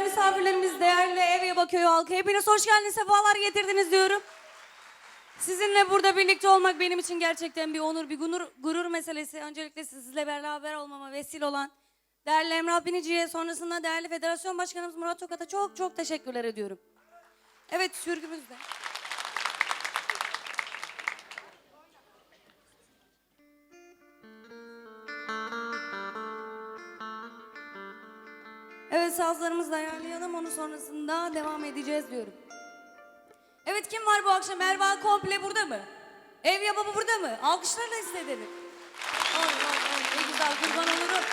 değerli misafirlerimiz, değerli ev yaba köyü halkı. Hepiniz hoş geldiniz, sefalar getirdiniz diyorum. Sizinle burada birlikte olmak benim için gerçekten bir onur, bir gurur, gurur meselesi. Öncelikle sizle beraber olmama vesile olan değerli Emrah Binici'ye, sonrasında değerli Federasyon Başkanımız Murat Tokat'a çok çok teşekkürler ediyorum. Evet, sürgümüzde. Evet sazlarımızla ayarlayalım onu sonrasında devam edeceğiz diyorum. Evet kim var bu akşam? Erva komple burada mı? Ev yapımı burada mı? Alkışlarla istedim. Ay ay ay ne güzel kurban olurum.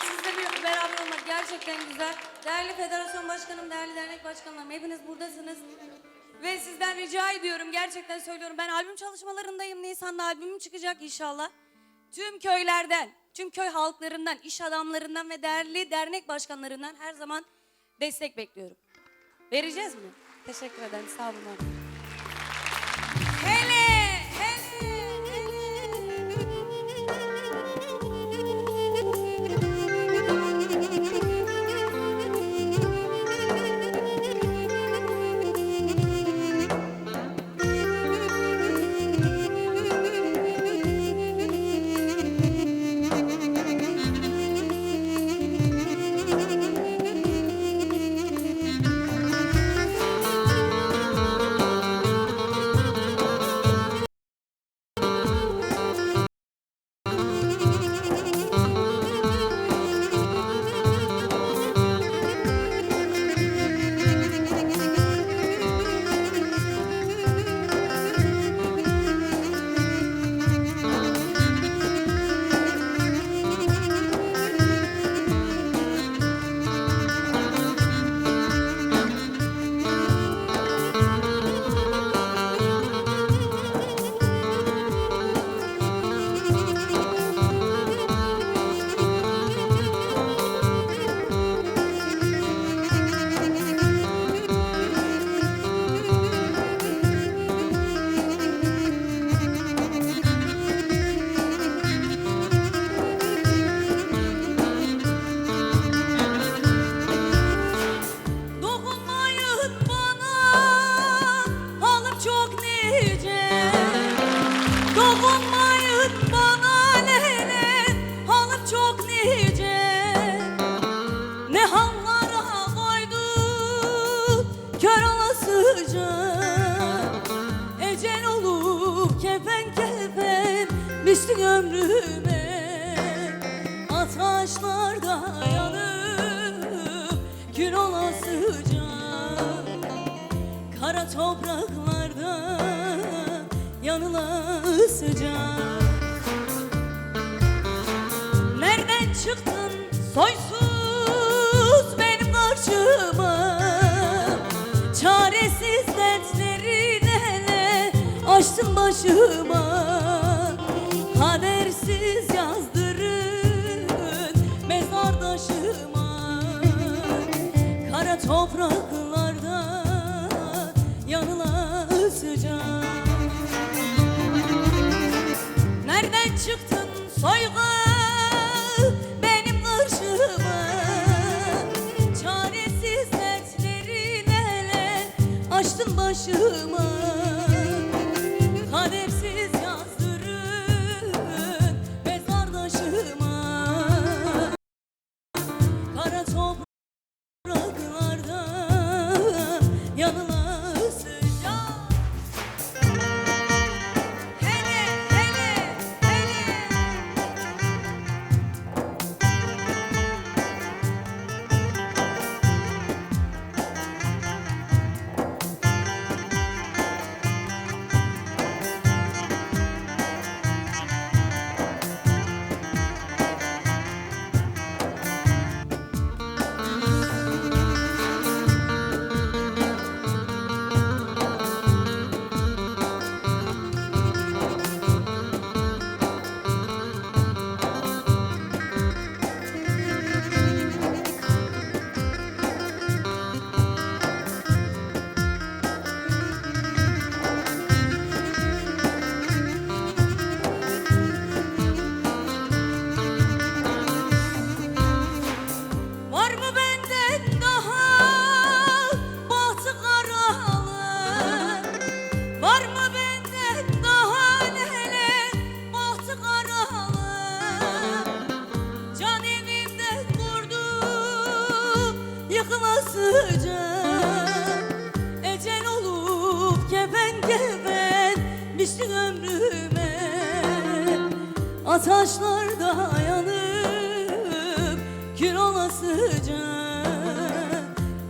Sizle bir beraber olmak gerçekten güzel. Değerli federasyon başkanım, değerli dernek başkanlarım hepiniz buradasınız. Ve sizden rica ediyorum gerçekten söylüyorum. Ben albüm çalışmalarındayım. Nisan'da albümüm çıkacak inşallah. Tüm köylerden, tüm köy halklarından, iş adamlarından ve değerli dernek başkanlarından her zaman destek bekliyorum. Vereceğiz mi? Teşekkür ederim. Sağ olun. Ömrüme. Ataşlarda yanıp Kül olasıca Kara topraklarda Yanılasıca Nereden çıktın soysuz benim karşıma? Çaresiz dertleri hele açtın başıma Topraklarda yanılasıca Nereden çıktın açtın başıma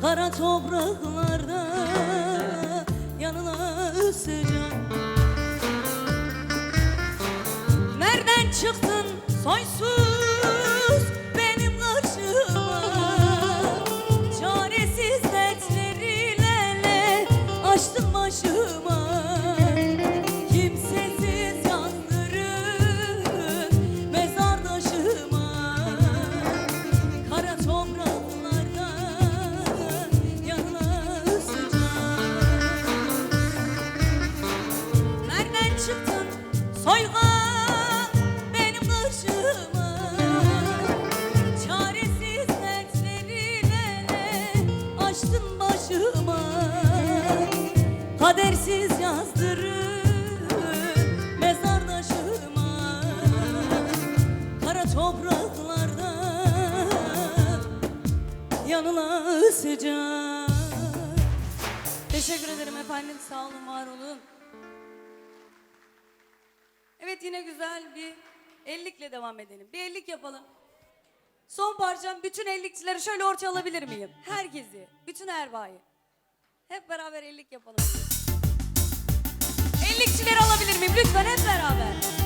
Kara topraklarda yanına ısıcan Nereden çıktın soysuz? yanına sıcak Teşekkür ederim efendim sağ olun var olun Evet yine güzel bir ellikle devam edelim bir ellik yapalım Son parçam bütün ellikçileri şöyle ortaya alabilir miyim? Herkesi, bütün erbayı. Hep beraber ellik yapalım. Ellikçileri alabilir miyim? Lütfen hep beraber.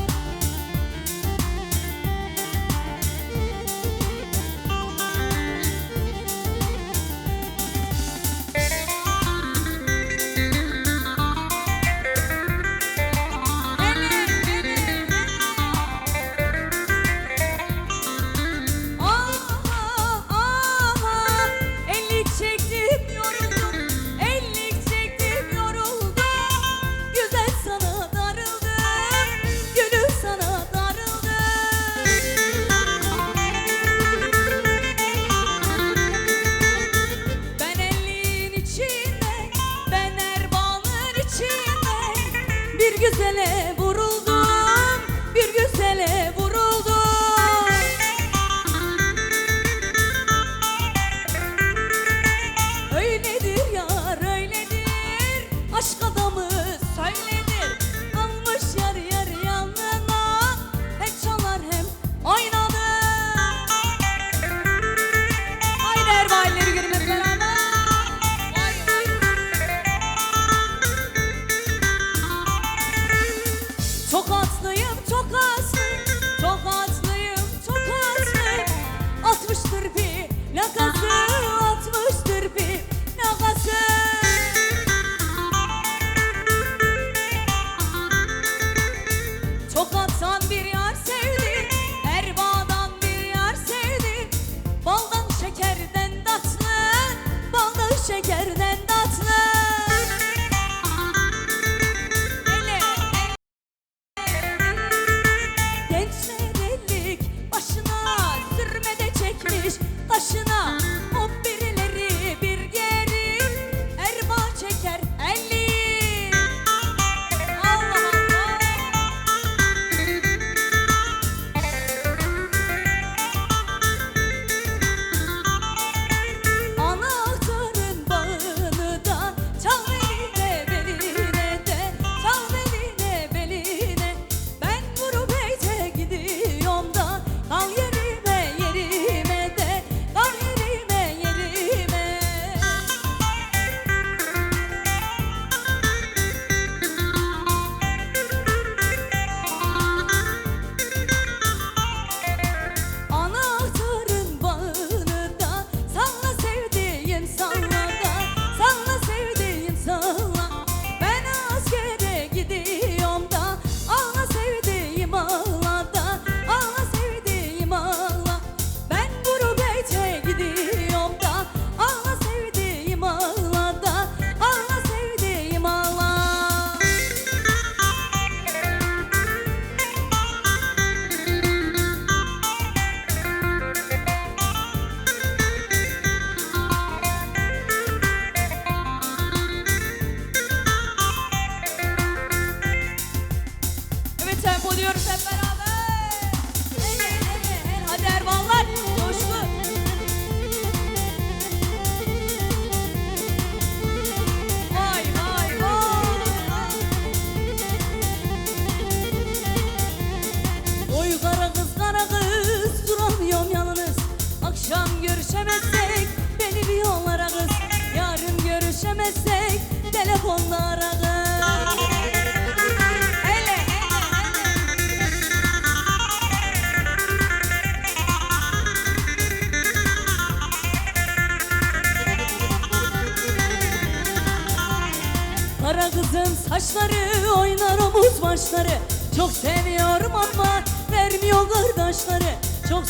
Kızın saçları oynar omuz başları. Çok seviyorum ama vermiyor kardeşleri. Çok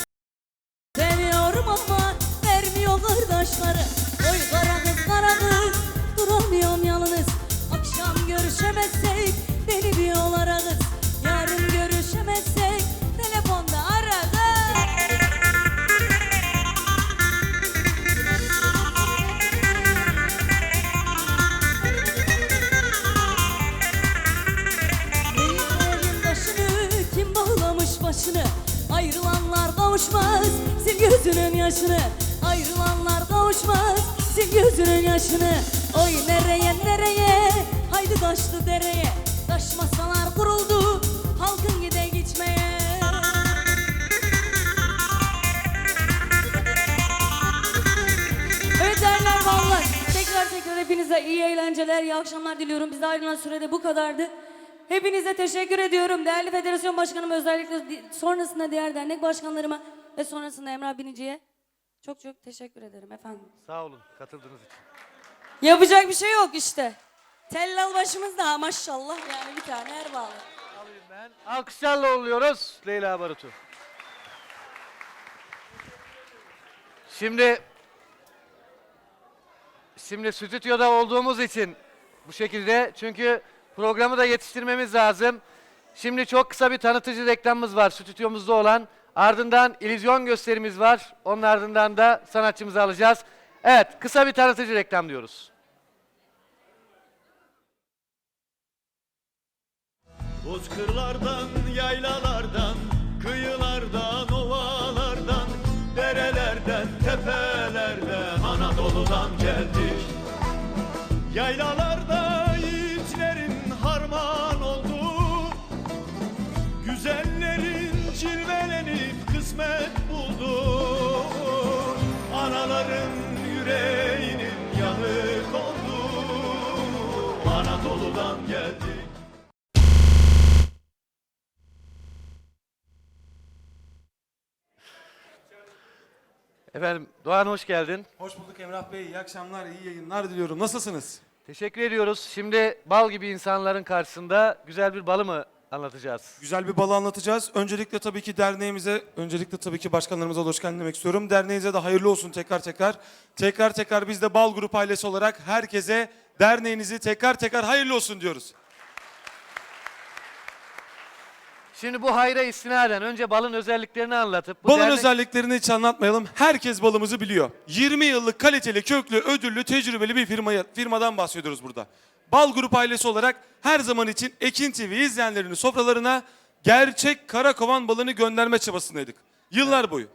seviyorum ama vermiyor kardeşleri gözünün yaşını Ayrılanlar kavuşmaz sil gözünün yaşını Oy nereye nereye haydi taşlı dereye Taş masalar kuruldu halkın gide gitmeye Evet değerler vallahi tekrar tekrar hepinize iyi eğlenceler, iyi akşamlar diliyorum. Bize ayrılan sürede bu kadardı. Hepinize teşekkür ediyorum. Değerli federasyon başkanım özellikle sonrasında diğer dernek başkanlarıma ve sonrasında Emrah Binici'ye çok çok teşekkür ederim efendim. Sağ olun katıldığınız için. Yapacak bir şey yok işte. Tellal başımız da maşallah yani bir tane er bağlı. Alayım ben. Alkışlarla oluyoruz Leyla Barut'u. Şimdi şimdi stüdyoda olduğumuz için bu şekilde çünkü programı da yetiştirmemiz lazım. Şimdi çok kısa bir tanıtıcı reklamımız var stüdyomuzda olan. Ardından illüzyon gösterimiz var. Onun ardından da sanatçımızı alacağız. Evet kısa bir tanıtıcı reklam diyoruz. Bozkırlardan, yaylalardan, kıyılardan, ovalardan, derelerden, tepelerden, Anadolu'dan geldik. Yaylalarda Anadolu'dan geldik. Efendim Doğan hoş geldin. Hoş bulduk Emrah Bey. İyi akşamlar, iyi yayınlar diliyorum. Nasılsınız? Teşekkür ediyoruz. Şimdi bal gibi insanların karşısında güzel bir balı mı anlatacağız? Güzel bir balı anlatacağız. Öncelikle tabii ki derneğimize, öncelikle tabii ki başkanlarımıza da hoş geldin demek istiyorum. Derneğinize de hayırlı olsun tekrar tekrar. Tekrar tekrar biz de Bal Grup ailesi olarak herkese derneğinizi tekrar tekrar hayırlı olsun diyoruz. Şimdi bu hayra istinaden önce balın özelliklerini anlatıp bu Balın dernek- özelliklerini hiç anlatmayalım. Herkes balımızı biliyor. 20 yıllık kaliteli, köklü, ödüllü, tecrübeli bir firmaya, firmadan bahsediyoruz burada. Bal Grup ailesi olarak her zaman için Ekin TV izleyenlerinin sofralarına gerçek karakovan balını gönderme çabasındaydık. Yıllar boyu.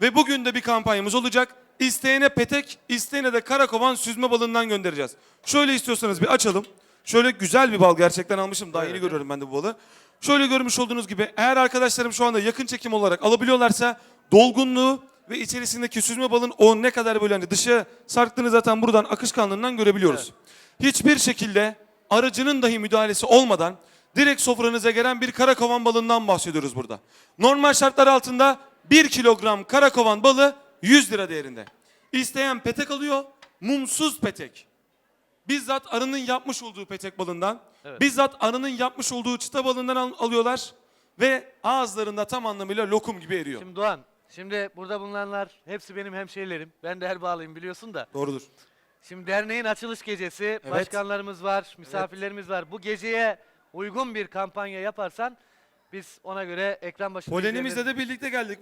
Ve bugün de bir kampanyamız olacak. İsteyene petek, isteyene de karakovan süzme balından göndereceğiz. Şöyle istiyorsanız bir açalım. Şöyle güzel bir bal gerçekten almışım. Daha yeni görüyorum ben de bu balı. Şöyle görmüş olduğunuz gibi eğer arkadaşlarım şu anda yakın çekim olarak alabiliyorlarsa dolgunluğu ve içerisindeki süzme balın o ne kadar böyle hani dışa sarktığını zaten buradan akışkanlığından görebiliyoruz. Hiçbir şekilde aracının dahi müdahalesi olmadan direkt sofranıza gelen bir karakovan balından bahsediyoruz burada. Normal şartlar altında 1 kilogram karakovan balı 100 lira değerinde. İsteyen petek alıyor, mumsuz petek bizzat arının yapmış olduğu petek balından, bizzat arının yapmış olduğu çıta balından al- alıyorlar ve ağızlarında tam anlamıyla lokum gibi eriyor. Şimdi Doğan, şimdi burada bulunanlar hepsi benim hemşehrilerim. Ben de Erbağlıyım biliyorsun da. Doğrudur. Şimdi derneğin açılış gecesi, başkanlarımız var, misafirlerimiz var. Bu geceye uygun bir kampanya yaparsan biz ona göre ekran başında Polenimizle de birlikte geldik.